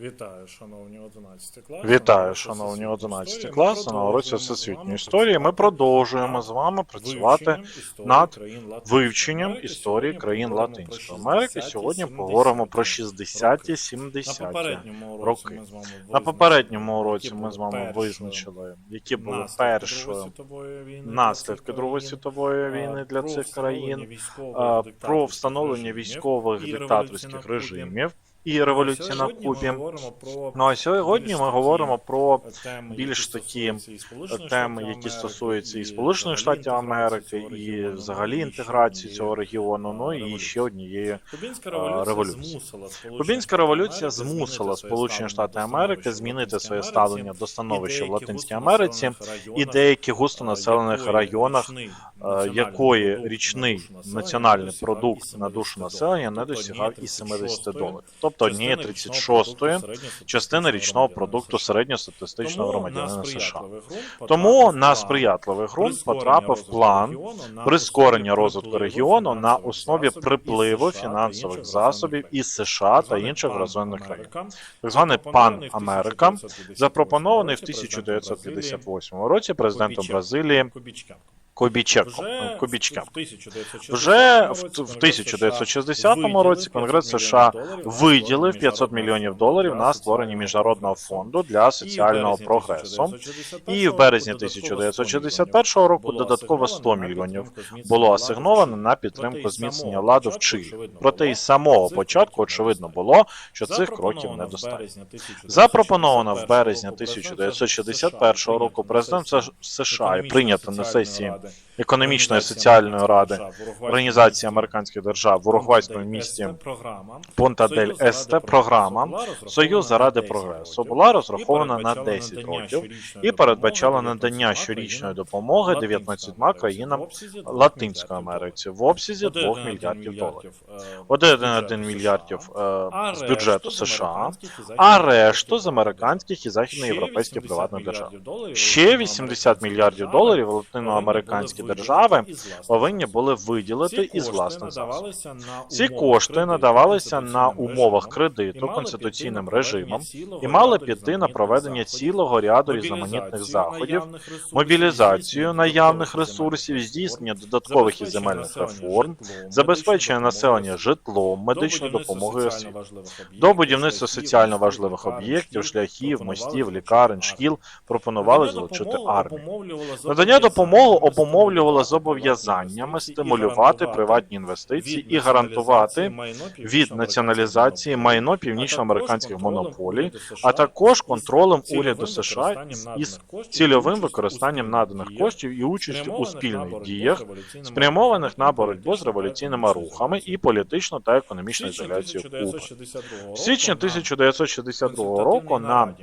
Вітаю, шановні 11 класи. Вітаю, шановні 11 класи. На уроці всесвітньої історії ми продовжуємо з вами працювати над вивченням історії країн Латинської Америки. Сьогодні поговоримо про 60-ті, 70-ті. роки. На попередньому уроці ми з вами визначили, які були перші наслідки Другої світової війни для цих країн, про встановлення військових диктаторських режимів і революції на Кубі. Ну а сьогодні ми говоримо про більш такі теми, які стосуються і Сполучених Штатів Америки, і взагалі інтеграції цього регіону. Ну і ще однієї революція. Кубінська революція змусила Сполучені Штати Америки змінити своє ставлення до становища в Латинській Америці і деяких густонаселених районах, якої річний національний продукт на душу населення не досягав і 70 доларів, тобто однієї 36-ї частини річного продукту середньостатистичного громадянина США. Тому на сприятливий ґрунт потрапив план прискорення розвитку регіону на основі припливу фінансових засобів із США та інших розвинених країн. Так званий пан Америка, запропонований в 1958 році президентом Бразилії Кобічеком. Кобічком. Вже в, в 1960 році Конгрес США виділив 500 мільйонів доларів на створення міжнародного фонду для соціального прогресу. І в березні 1961 року додатково 100 мільйонів було асигновано на підтримку зміцнення ладу в Чилі. Проте із самого початку очевидно було, що цих кроків недостатньо. Запропоновано в березні 1961 року президент США і прийнято на сесії but економічної соціальної ради Організації американських держав в уругвайському місті. Понта дель Есте програма. Союз заради прогресу. була розрахована на 10 років. і передбачала надання щорічної допомоги 19 країнам Латинської Америці. В обсязі 2 мільярдів доларів. 1,1 мільярдів е, з бюджету США, а решту з американських і західноєвропейських приватних держав. Ще 80 мільярдів доларів латиноамериканські держави повинні були виділити із власних засобів. Ці кошти надавалися на умовах кредиту конституційним режимом і мали піти на проведення цілого ряду різноманітних заходів, мобілізацію наявних ресурсів, здійснення додаткових і земельних реформ, забезпечення населення житлом, медичною допомогою освіти. До будівництва соціально важливих об'єктів, шляхів, мостів, лікарень, шкіл пропонували залучити армію. Надання допомоги обумовлювало зобов'язаннями стимулювати приватні інвестиції і гарантувати від націоналізації майно північноамериканських монополій, а також контролем уряду США із цільовим використанням наданих коштів і участю у спільних діях, спрямованих на боротьбу з революційними рухами і політичну та економічну ізоляцію Куби. В січні 1962 року на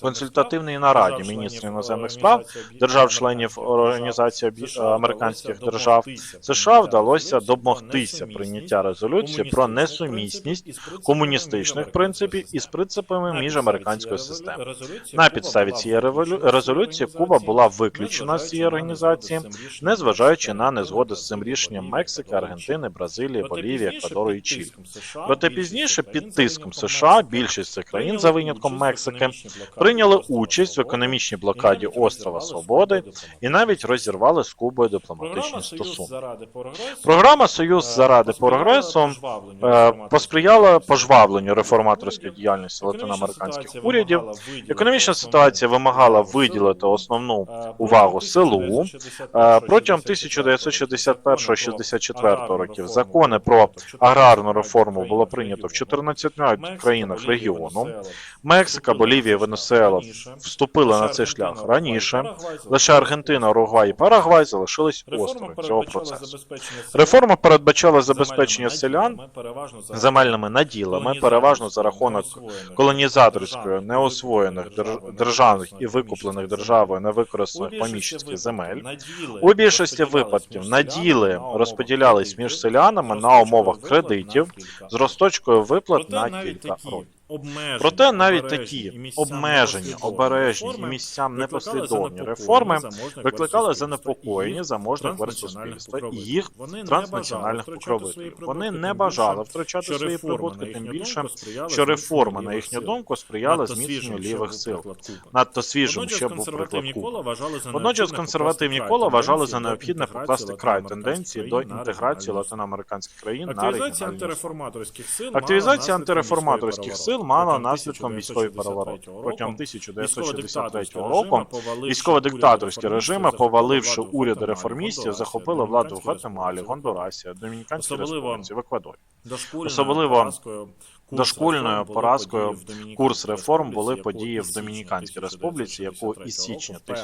консультативній нараді міністрів іноземних справ держав-членів Організації американських держав США вдалося домогтися прийняття резолюції про несумісність комуністичних принципів із принципами міжамериканської системи. На підставі цієї резолюції Куба була виключена з цієї організації, незважаючи на незгоди з цим рішенням Мексики, Аргентини, Бразилії, Болівії, Еквадору і Чилі. Проте пізніше під тиском США більшість цих країн, за винятком Мексики, прийняли участь в економічній блокаді острова Свободи і навіть розірвали з Кубою дипломатичні стосунки. Програма Союз заради прогресу е, посприяла пожвавленню реформаторської діяльності латиноамериканських урядів. Економічна ситуація вимагала виділити основну увагу селу. Е, Протягом 1961-64 років закони про аграрну реформу було прийнято в 14 країнах регіону. Мексика, Болівія, Венесуела вступили на цей шлях раніше. Лише Аргентина, Уругвай і Парагвай залишились осторонь цього процесу. Реформа передбачала забезпечення селян земельними наділами, переважно за рахунок колонізаторської неосвоєних дер- державних і викуплених державою невикористаних поміщицьких земель. У більшості випадків наділи розподілялись між селянами на умовах кредитів з розточкою виплат на кілька років. Обмежені, Проте навіть такі обмежені, обережні і місцям непослідовні реформи викликали занепокоєння заможних верств суспільства і їх транснаціональних бажали покровителів. Вони не бажали втрачати свої прибутки, тим більше, що реформи, на їхню думку, сприяли зміцненню лівих сил. Надто свіжим ще був приклад за Водночас консервативні кола вважали за необхідне покласти край тенденції до інтеграції латиноамериканських країн на сил Активізація антиреформаторських сил мала наслідком військовий переворот. переворот. Протягом Військово-диктаторські 1963 року військово-диктаторські режими, поваливши уряди реформістів, захопили владу в Гватемалі, Гондурасі, Домініканській Республіці, в Еквадорі. Особливо були поразкою Курс реформ були події в Домініканській Республіці, яку 1963 із січня року,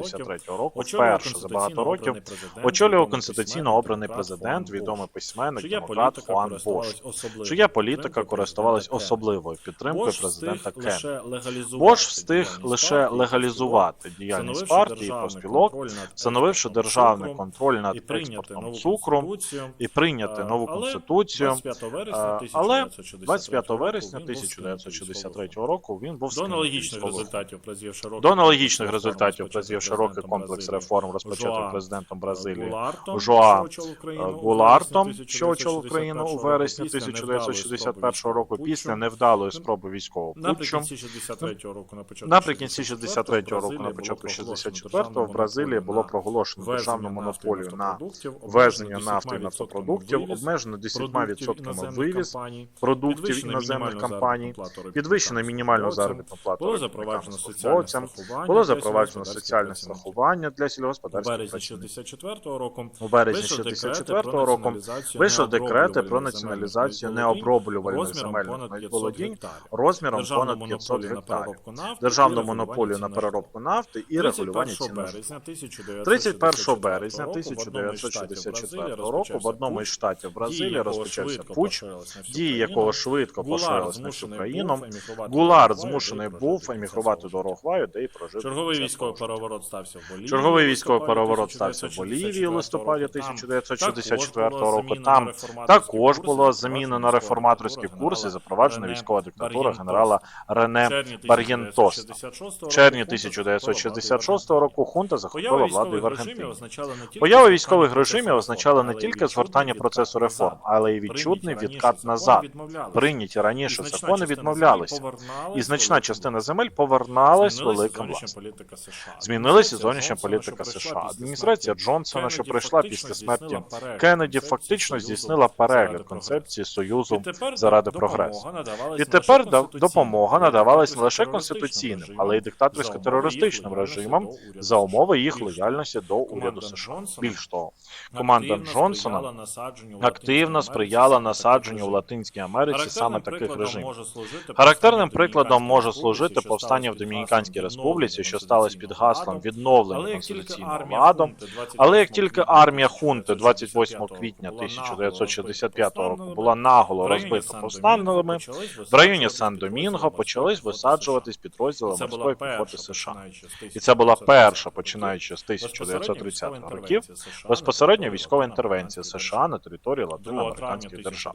вперше за багато 1963 року, вперше за багато років, очолював конституційно обраний президент, відомий письменник демократ Хуан Бош, чия політика користувалась особливою підтримкою президента легалізувати Бош встиг лише легалізувати діяльність партії профспілок, встановивши державний контроль над експортом цукру і прийняти нову конституцію. 25 вересня Але 1963 25 вересня року він був 1963 року він був До аналогічних результатів призвів широкий До аналогічних результатів призвів широкий комплекс реформ, розпочатих Жоа президентом Бразилії. Жоа, Е, Гулартом, що очолив Україну у вересні 1961 року після невдалої спроби військового. путчу. Наприкінці 63 року на початку Наприкінці 63 64-го року, на початку Бразилії 64-го в Бразилії було проголошено державну монополію на ввезення нафти і нафтопродуктів, обмежено 10% продуктів іноземних вивіз компаній, продуктів іноземних компаній, підвищено мінімальну заробітну плату було запроваджено соціальне було запроваджено соціальне страхування для У сільськогосподарських березні працівників. 64 року У березні вийшов декрети 64 про року націоналізацію вийшли декрети про націоналізацію необроблювальних земельних володінь розміром понад 500 гектарів. Державну монополію на переробку нафти і регулювання 31 цін на житло. березня 31 березня 1964 1964 року в одному із штатів Бразилії розпочався путч, дії якого швидко Гулар поширились на країну. Гулар змушений був емігрувати до Уругваю, де і прожив. Черговий військовий переворот стався в Болівії. Черговий військовий переворот стався в Болівії у листопаді 1964 1964 року. Там також було замінено реформаторський курс і запроваджена військова диктатура генерала Рене Бар'єнтоста. В червні 1966 року хунта захопила владу в Аргентині. Поява військових режимів означала не тільки згортання процесу реформ, але й відчутний відкат назад. Прийняті раніше закони відмовлялися, і значна частина земель поверналась великим власникам. Змінилася зовнішня політика США. Адміністрація Джонсона, що прийшла після смерті Кеннеді, фактично здійснила перегляд концепції союзу заради прогресу. І тепер допомога надавалась не лише конституційним, але й диктаторсько-терористичним режимам за умови їх лояльності до уряду США. Більш того, команда Джонсона активно сприяла насадженню в Латинській Америці саме таких режимів. Характерним прикладом може служити повстання в Домініканській Республіці, що сталося під гаслом відновлення конституційного ладу. Але як тільки армія хунти 28 квітня 1965 року була наголо розбита повстанцями, в районі Сан-Домінго почались висаджуватись підрозділи морської піхоти США. І це була перша, починаючи з 1930-х років, безпосередньо військова інтервенція США на території латиноамериканських держав.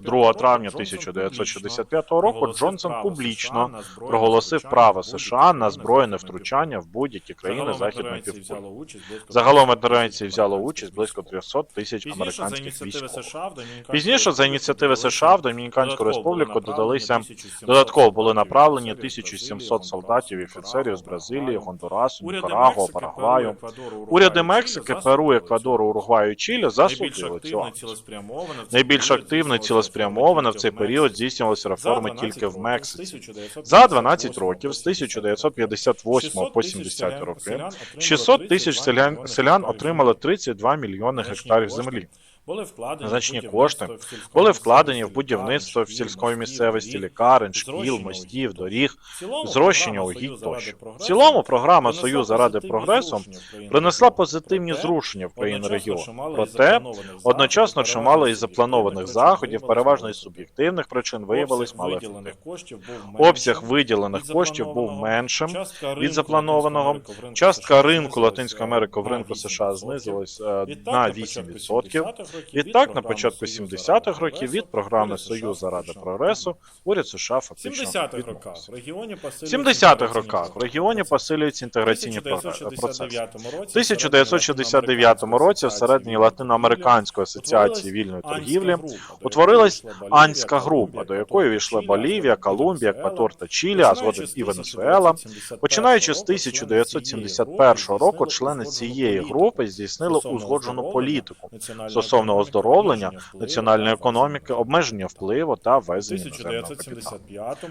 2 травня 1965 року Джонсон публічно проголосив право США на збройне втручання в будь-які країни західної півкулі. Загалом інтервенції взяло участь близько 300 тисяч американських військових. Пізніше за ініціативи США в Домініканську республіку додалися додатково були направлені 1700 солдатів і офіцерів з Бразилії, Гондурасу, Нікарагуа, Парагваю. Уряди Мексики, Перу, Еквадору, Уругваю і Чилі засудили цю акцію. Найбільш активно і цілеспрямовано в цей період здійснювалися реформи тільки в Мексиці. За 12 років з 1958 по 70 роки 600 тисяч селян, селян отримали 32 мільйони гектарів землі. Значні кошти були вкладені в будівництво в сільської місцевості лікарень, шкіл, мостів, доріг, зрощення угідь тощо. В цілому програма Союз заради прогресу принесла позитивні зрушення в країни регіону. Проте одночасно чимало із запланованих заходів, переважно із суб'єктивних причин, виявились малоефективними. Обсяг виділених коштів був меншим від запланованого. Частка ринку Латинської Америки в ринку США знизилась е, на 8%. Відтак, на початку 70-х років від програми Союзу Ради Прогресу уряд США фактично 70-х роках в регіоні В 70-х роках в регіоні посилюються інтеграційні процеси. В 1969 році всередині Латиноамериканської асоціації вільної торгівлі утворилась Анська група, до якої війшли Болівія, Колумбія, Еквадор та Чилі, а згодом і Венесуела. Починаючи з 1971 року, члени цієї групи здійснили узгоджену політику стосовно оздоровлення національної економіки, обмеження впливу та везення іноземного капіталу.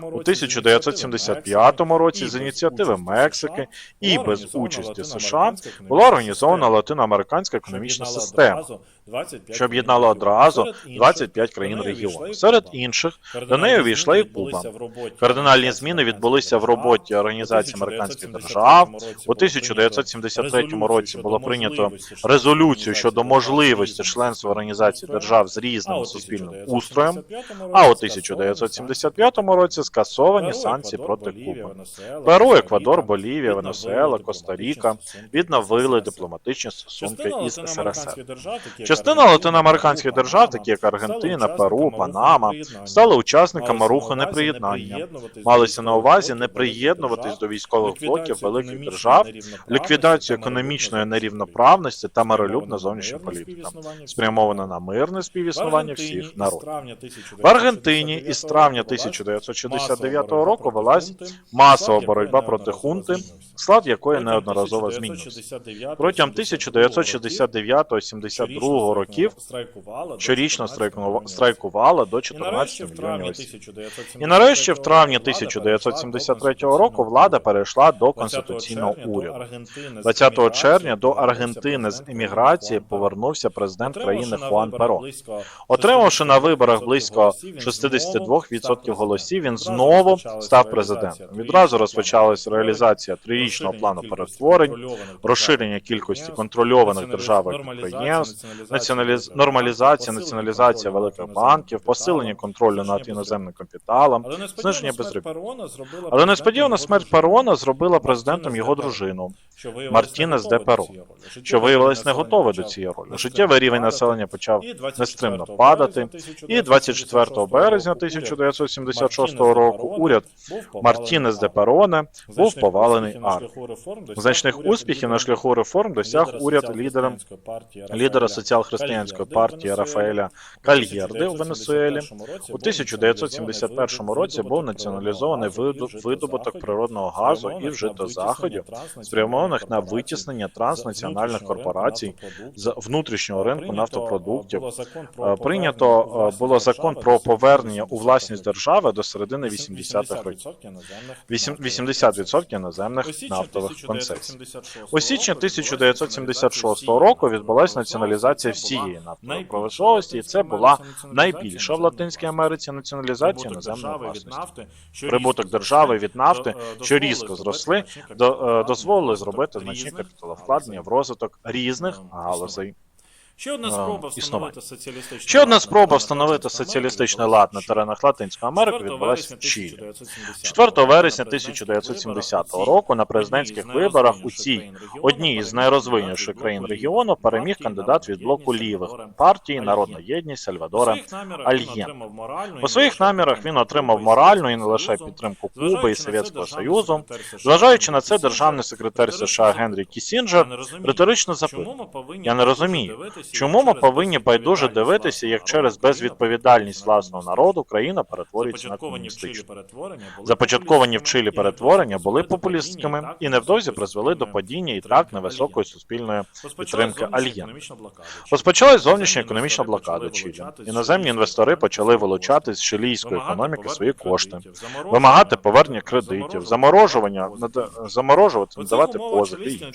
У 1975 році з ініціативи Мексики і без участі США була організована латиноамериканська економічна система, що об'єднала одразу 25 країн регіону. Серед інших до неї увійшла і Куба. Кардинальні зміни відбулися в роботі Організації Американських Держав. У 1973 році було прийнято резолюцію щодо можливості членства організації держав з різним суспільним устроєм. А у 1975 році скасовані санкції проти Куби. Перу, Еквадор, Болівія, Венесуела, Коста-Ріка відновили дипломатичні стосунки із СРСР. Частина латиноамериканських держав, такі як Аргентина, Перу, Панама, стали учасниками руху неприєднання. Малися на увазі не приєднуватись до військових блоків великих держав, ліквідацію економічної нерівноправності та миролюбна зовнішня політика, спрямована на мирне співіснування всіх народів. В Аргентині із травня 1969 року велась масова боротьба проти хунти, склад якої неодноразово змінювався. Протягом 1969-72 років щорічно страйкувала, страйкувала до 14 мільйонів осіб. І нарешті, в травні 1973 року, влада перейшла до конституційного уряду. 20 червня до Аргентини з еміграції повернувся президент країни Хуан Перо. Отримавши на виборах близько 62% голосів, він знову став президентом. Відразу розпочалась реалізація трирічного плану перетворень, розширення кількості контрольованих державою підприємств, націоналіз... нормалізація, націоналізація великих банків, посилення контролю над іноземним капіталом, зниження безробіття. Але несподівано смерть Перона зробила президентом його дружину. Мартінес де Перо, що виявилось не готове до цієї ролі. Життєвий рівень населення почав нестримно падати, і 24 березня 1976 року уряд Мартінес де Пероне був повалений армією. Значних успіхів на шляху реформ досяг уряд лідером лідера соціал-християнської партії Рафаеля Кальєрди у Венесуелі. У 1971 році був націоналізований видобуток природного газу і вжито заходів, спрямованих на витіснення транснаціональних корпорацій з внутрішнього ринку нафтопродуктів. Е, Прийнято е, було закон про повернення у власність держави до середини 80-х років. Вісім- 80% іноземних нафтових концесій. У січні 1976 року відбулася націоналізація всієї нафтової промисловості, і це була найбільша в Латинській Америці націоналізація іноземної власності. Прибуток держави від нафти, що різко зросли, до, е, дозволили зробити значні капіталовкладення в розвиток різних галузей. Ще одна спроба встановити соціалістичний Ще одна спроба встановити соціалістичний лад на теренах Латинської Америки відбулася в Чилі. 1970 4 вересня 1970 року на президентських виборах у цій одній із найрозвиненіших країн регіону переміг кандидат від блоку лівих партії Народна єдність Сальвадора Альєн. У своїх намірах він отримав моральну і не лише підтримку Куби і Совєтського Союзу. Зважаючи на це, державний секретар США Генрі Кісінджер риторично запитує, Я не розумію, чому ми повинні байдуже дивитися, як через безвідповідальність власного народу країна перетворюється на комуністичну. Започатковані в Чилі перетворення були популістськими і невдовзі призвели до падіння і так невисокої суспільної підтримки Альєн. Розпочалась зовнішня економічна блокада Чилі. Іноземні інвестори почали вилучати з чилійської економіки свої кошти, вимагати повернення кредитів, заморожування, заморожувати, надавати позики.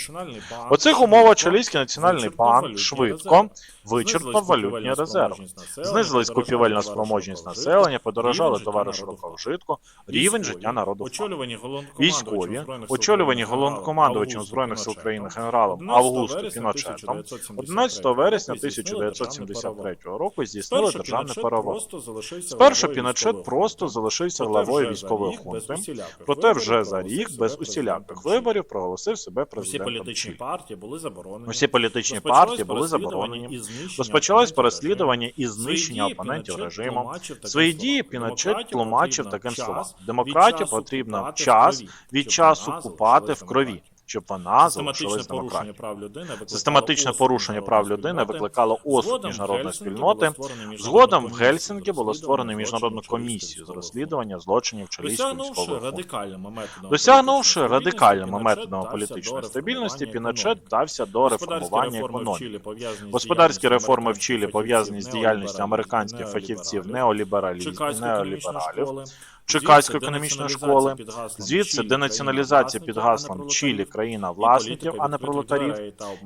У цих умовах Чилійський національний банк швидко вичерпав валютні резерви. Знизилась купівельна спроможність населення, подорожали товари широкого вжитку, рівень життя народу впав. Військові, очолювані головнокомандувачем збройних сил країни генералом Августо Піночетом, 11 вересня 1973 року здійснили державний переворот. Спершу Піночет просто залишився главою військової хунти, проте вже за рік без усіляких виборів проголосив себе Усі президентом політичні партії були заборонені. Усі політичні партії були заборонені. Вторгненні розпочалось переслідування і знищення опонентів режиму. Свої дії Піночет тлумачив таким словом. Демократію потрібно час від часу купати в крові. Щоб вона залишилась демократією. прав людини Систематичне порушення прав людини викликало осуд міжнародної спільноти. Згодом в з було створено міжнародну комісію з розслідування злочинів чилійського військового радикальними Досягнувши радикальними методами політичної стабільності, Піночет економіки. до реформування економіки. Господарські реформи в Чилі пов'язані з діяльністю американських фахівців неолібералізму неолібералів. Чикаської економічної школи, звідси денаціоналізація під гаслом? Чилі. країна власників, а не пролетарів,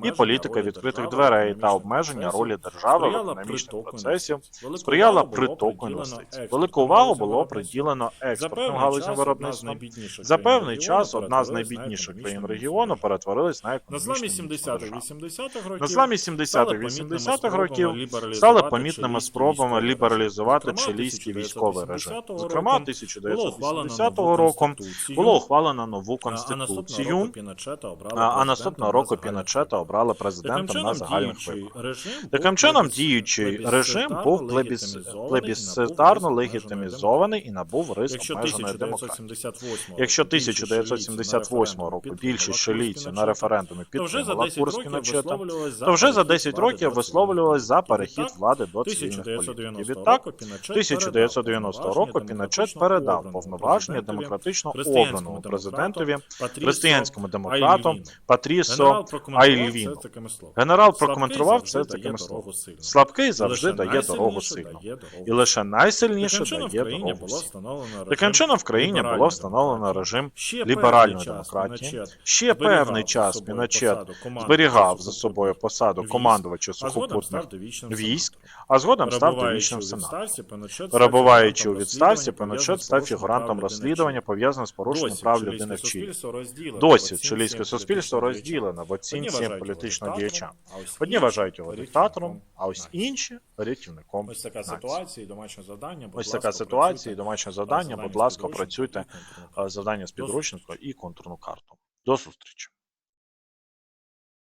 і політика відкритих дверей та обмеження ролі держави в економічному процесі сприяла притоку інвестицій. Велику увагу було приділено експортним галузям виробництва. За певний час одна з найбідніших країн регіону перетворилась на економічну 70-х-80-х років на зламі 70-х-80-х років стали помітними спробами лібералізувати чилійський військовий режим. Зокрема, 1980 року було ухвалено нову конституцію, а наступного року Піночета обрали президентом на загальних виборах. Таким чином, діючий режим був плебіс- плебісцитарно легітимізований і набув рис обмеженої демократії. 1978 Якщо 1978 року більшість чилійців на референдумі підтримала курс Піночета, то вже за перехід 10 років до висловлювалось за перехід влади до цивільних політиків. Відтак, року Піночет 1990 року Піночет передав повноваження демократично обраному президентові, християнському демократу Патрісо Айльвіну. Генерал прокоментував це такими словами. Слабкий завжди дає дорогу сильному. І лише найсильніше дає дорогу сильному. Таким чином в країні було встановлено режим ліберальної демократії. Ще певний час Піночет зберігав за собою посаду командувача сухопутних військ, а згодом став довічним сенатором. Перебуваючи у відставці, Піночет став фігурантом розслідування, пов'язаного з порушенням прав людини в Чилі. Досі чилійське суспільство розділене в оцінці політичного діяча. Одні вважають його диктатором, а ось інші рятівником. Ось така ситуація і домашнє завдання. Ось така ситуація і домашнє завдання. Будь ласка, працюйте е, завдання з підручника і контурну карту. До зустрічі.